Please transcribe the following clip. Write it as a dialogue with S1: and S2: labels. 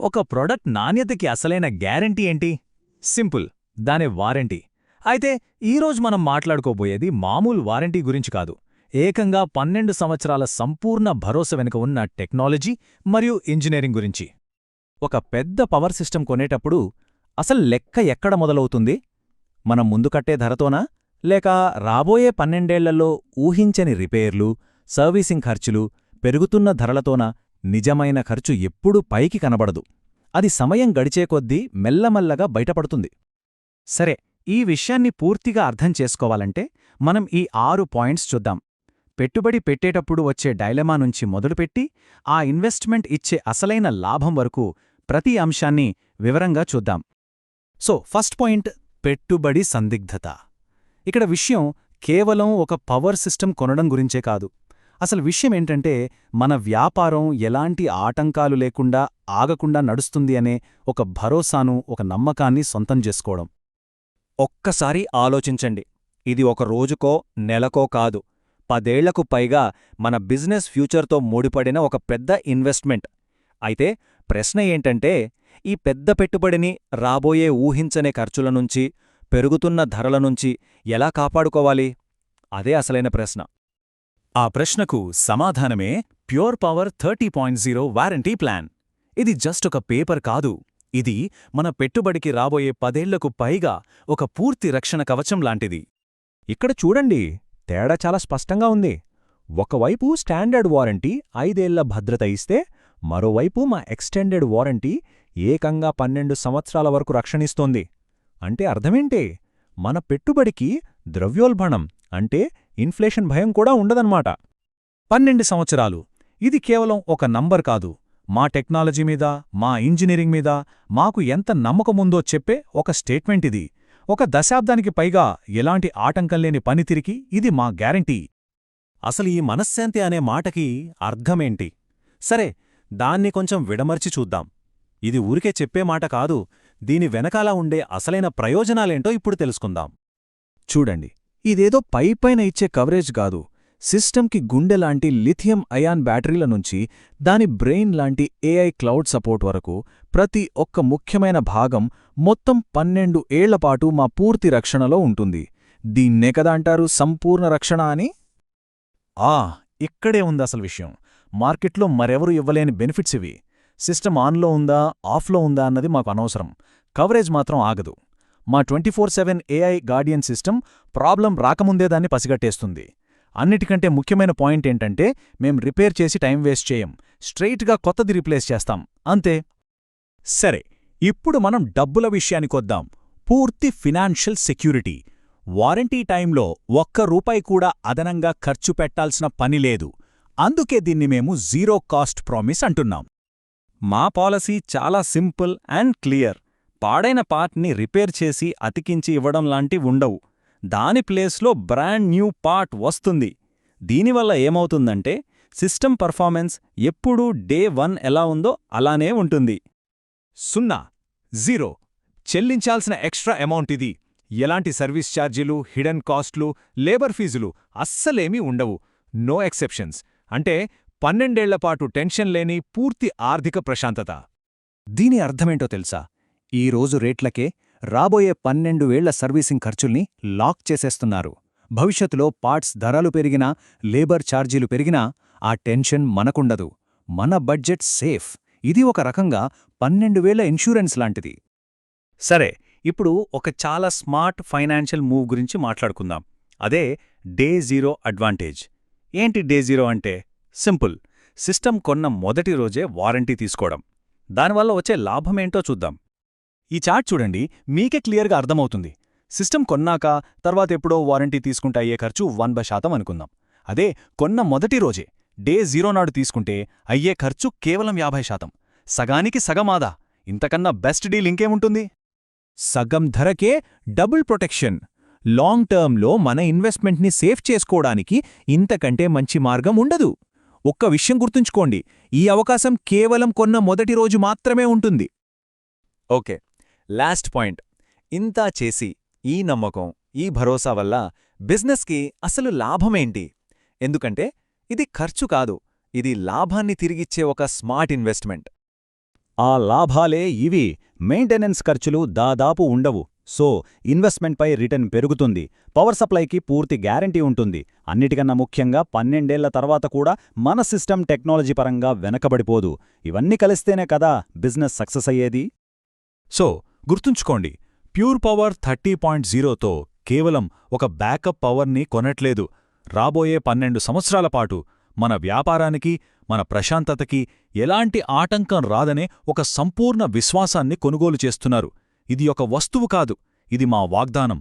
S1: ఒక ప్రొడక్ట్ నాణ్యతకి అసలైన గ్యారంటీ ఏంటి? సింపుల్. దాని వారంటీ. అయితే ఈరోజు మనం మాట్లాడుకోబోయేది మామూలు వారంటీ గురించి కాదు. ఏకంగా పన్నెండు సంవత్సరాల సంపూర్ణ భరోసా వెనుక ఉన్న టెక్నాలజీ మరియు ఇంజనీరింగ్ గురించి.
S2: ఒక పెద్ద పవర్ సిస్టమ్ కొనేటప్పుడు అసలు లెక్క ఎక్కడ మొదలవుతుంది? మనం ముందు కట్టే ధరతోనా? లేక రాబోయే పన్నెండేళ్ళలో ఊహించని రిపేర్లు సర్వీసింగ్ ఖర్చులు పెరుగుతున్న ధరలతోనా? నిజమైన ఖర్చు ఎప్పుడూ పైకి కనబడదు. అది సమయం గడిచే కొద్దీ మెల్లమెల్లగా బయటపడుతుంది.
S3: సరే ఈ విషయాన్ని పూర్తిగా అర్థం చేసుకోవాలంటే మనం ఈ ఆరు పాయింట్స్ చూద్దాం. పెట్టుబడి పెట్టేటప్పుడు వచ్చే డైలమా నుంచి మొదలుపెట్టి ఆ ఇన్వెస్ట్మెంట్ ఇచ్చే అసలైన లాభం వరకు ప్రతి అంశాన్ని వివరంగా చూద్దాం. సో ఫస్ట్ పాయింట్ పెట్టుబడి సందిగ్ధత. ఇక్కడ విషయం కేవలం ఒక పవర్ సిస్టమ్ కొనడం గురించే కాదు. అసలు విషయం ఏంటంటే మన వ్యాపారం ఎలాంటి ఆటంకాలు లేకుండా ఆగకుండా నడుస్తుంది అనే ఒక భరోసాను ఒక నమ్మకాన్ని సొంతం చేసుకోవడం.
S2: ఒక్కసారి ఆలోచించండి. ఇది ఒక రోజుకో నెలకో కాదు. పదేళ్ళకు పైగా మన బిజినెస్ ఫ్యూచర్తో ముడిపడిన ఒక పెద్ద ఇన్వెస్ట్మెంట్. అయితే ప్రశ్న ఏంటంటే ఈ పెద్ద పెట్టుబడిని రాబోయే ఊహించనే ఖర్చుల నుంచి పెరుగుతున్న ధరల నుంచి ఎలా కాపాడుకోవాలి? అదే అసలైన ప్రశ్న.
S3: ఆ ప్రశ్నకు సమాధానమే pure power thirty point zero warranty plan. ఇది జస్ట్ ఒక పేపర్ కాదు. ఇది మన పెట్టుబడికి రాబోయే పదేళ్ళకు పైగా ఒక పూర్తి రక్షణ కవచం లాంటిది.
S2: ఇక్కడ చూడండి తేడా చాలా స్పష్టంగా ఉంది. ఒకవైపు స్టాండర్డ్ వారంటీ ఐదేళ్ళ భద్రత ఇస్తే మరోవైపు మా ఎక్స్టెండెడ్ వారంటీ ఏకంగా పన్నెండు సంవత్సరాల వరకు రక్షణిస్తోంది. అంటే అర్థమేంటే? మన పెట్టుబడికి ద్రవ్యోల్బణం అంటే ఇన్ఫ్లేషన్ భయం కూడా ఉండదన్నమాట.
S3: పన్నెండు సంవత్సరాలు. ఇది కేవలం ఒక నంబర్ కాదు. మా టెక్నాలజీ మీద మా ఇంజనీరింగ్ మీద మాకు ఎంత నమ్మకముందో చెప్పే ఒక స్టేట్మెంట్ ఇది. ఒక దశాబ్దానికి పైగా ఎలాంటి ఆటంకం లేని పనితిరికి ఇది మా గ్యారంటీ.
S2: అసలు ఈ మనశ్శాంతి అనే మాటకి అర్థమేంటి? సరే దాన్ని కొంచెం విడమర్చి చూద్దాం. ఇది ఊరికే చెప్పే మాట కాదు దీని వెనకాల ఉండే అసలైన ప్రయోజనాలేంటో ఇప్పుడు తెలుసుకుందాం.
S3: చూడండి. ఇదేదో పైపైన ఇచ్చే కవరేజ్ కాదు. సిస్టమ్కి గుండె లాంటి లిథియం అయాన్ బ్యాటరీల నుంచి దాని బ్రెయిన్ లాంటి ఏఐ క్లౌడ్ సపోర్ట్ వరకు ప్రతి ఒక్క ముఖ్యమైన భాగం మొత్తం పన్నెండు ఏళ్ళపాటు మా పూర్తి రక్షణలో ఉంటుంది. దీన్నే కదా అంటారు సంపూర్ణ రక్షణ అని? ఆ ఇక్కడే ఉంది అసలు విషయం. మార్కెట్లో మరెవరూ ఇవ్వలేని బెనిఫిట్స్ ఇవి. సిస్టమ్ ఆన్లో ఉందా ఆఫ్లో ఉందా అన్నది మాకు అనవసరం. కవరేజ్ మాత్రం ఆగదు. మా twenty four seven AI guardian system problem రాకముందే దాన్ని పసిగట్టేస్తుంది. అన్నిటికంటే ముఖ్యమైన పాయింట్ ఏంటంటే మేం రిపేర్ చేసి టైం వేస్ట్ చేయం. స్ట్రెయిట్గా కొత్తది రీప్లేస్ చేస్తాం. అంతే. సరే ఇప్పుడు మనం డబ్బుల విషయానికొద్దాం పూర్తి ఫినాన్షియల్ సెక్యూరిటీ. వారంటీ టైంలో ఒక్క రూపాయి కూడా అదనంగా ఖర్చు పెట్టాల్సిన పని లేదు. అందుకే దీన్ని మేము జీరో కాస్ట్ ప్రామిస్ అంటున్నాం.
S2: మా పాలసీ చాలా సింపుల్ అండ్ క్లియర్. పాడైన పార్ట్ని రిపేర్ చేసి అతికించి ఇవ్వడం లాంటి ఉండవు. దాని ప్లేస్లో బ్రాండ్ న్యూ పార్ట్ వస్తుంది. దీనివల్ల ఏమవుతుందంటే సిస్టమ్ పర్ఫార్మెన్స్ ఎప్పుడూ డే వన్ ఎలా ఉందో అలానే ఉంటుంది.
S3: సున్నా జీరో. చెల్లించాల్సిన ఎక్స్ట్రా అమౌంట్ ఇది. ఎలాంటి సర్వీస్ ఛార్జీలు హిడెన్ కాస్ట్లు లేబర్ ఫీజులు అస్సలేమీ ఉండవు. No exceptions. అంటే పన్నెండేళ్ళపాటు టెన్షన్ లేని పూర్తి ఆర్థిక ప్రశాంతత. దీని అర్థమేంటో తెలుసా? ఈ రోజు రేట్లకే రాబోయే పన్నెండు వేళ్ళ సర్వీసింగ్ ఖర్చుల్ని లాక్ చేసేస్తున్నారు. భవిష్యత్తులో పార్ట్స్ ధరలు పెరిగినా లేబర్ ఛార్జీలు పెరిగినా ఆ టెన్షన్ మనకుండదు. మన బడ్జెట్ సేఫ్. ఇది ఒక రకంగా పన్నెండు వేల ఇన్సూరెన్స్ లాంటిది. సరే ఇప్పుడు ఒక చాలా స్మార్ట్ ఫైనాన్షియల్ మూవ్ గురించి మాట్లాడుకుందాం. అదే డే జీరో అడ్వాంటేజ్. ఏంటి డే జీరో అంటే? సింపుల్. సిస్టమ్ కొన్న మొదటి రోజే వారంటీ తీసుకోవడం. దానివల్ల వచ్చే లాభమేంటో చూద్దాం. ఈ చార్ట్ చూడండి మీకే క్లియర్గా అర్థమవుతుంది. సిస్టమ్ కొన్నాక తర్వాత ఎప్పుడో వారంటీ తీసుకుంటే అయ్యే ఖర్చు వంద శాతం అనుకుందాం. అదే కొన్న మొదటి రోజే డే జీరో నాడు తీసుకుంటే అయ్యే ఖర్చు కేవలం యాభై శాతం. సగానికి సగమాదా? ఇంతకన్నా బెస్ట్ డీల్ ఇంకేముంటుంది? సగం ధరకే డబుల్ ప్రొటెక్షన్. లాంగ్ టర్మ్లో మన ఇన్వెస్ట్మెంట్ని సేఫ్ చేసుకోవడానికి ఇంతకంటే మంచి మార్గం ఉండదు. ఒక్క విషయం గుర్తుంచుకోండి ఈ అవకాశం కేవలం కొన్న మొదటి రోజు మాత్రమే ఉంటుంది.
S2: ఓకే. Last point. ఇంతా చేసి ఈ నమ్మకం ఈ భరోసా వల్ల బిజినెస్కి అసలు లాభమేంటి? ఎందుకంటే ఇది ఖర్చు కాదు ఇది లాభాన్ని తిరిగిచ్చే ఒక స్మార్ట్ ఇన్వెస్ట్మెంట్. ఆ లాభాలే ఇవి మెయింటెనెన్స్ ఖర్చులు దాదాపు ఉండవు. సో ఇన్వెస్ట్మెంట్పై రిటర్న్ పెరుగుతుంది పవర్ సప్లైకి పూర్తి గ్యారంటీ ఉంటుంది. అన్నిటికన్నా ముఖ్యంగా పన్నెండేళ్ళ తర్వాత కూడా మన సిస్టమ్ టెక్నాలజీ పరంగా వెనకబడిపోదు. ఇవన్నీ కలిస్తేనే కదా బిజినెస్ సక్సెస్ అయ్యేది?
S3: సో గుర్తుంచుకోండి ప్యూర్ పవర్ థర్టీ పాయింట్ జీరోతో కేవలం ఒక బ్యాకప్ పవర్ని కొనట్లేదు. రాబోయే పన్నెండు సంవత్సరాల పాటు మన వ్యాపారానికి మన ప్రశాంతతకి ఎలాంటి ఆటంకం రాదనే ఒక సంపూర్ణ విశ్వాసాన్ని కొనుగోలు చేస్తున్నారు. ఇది ఒక వస్తువు కాదు ఇది మా వాగ్దానం.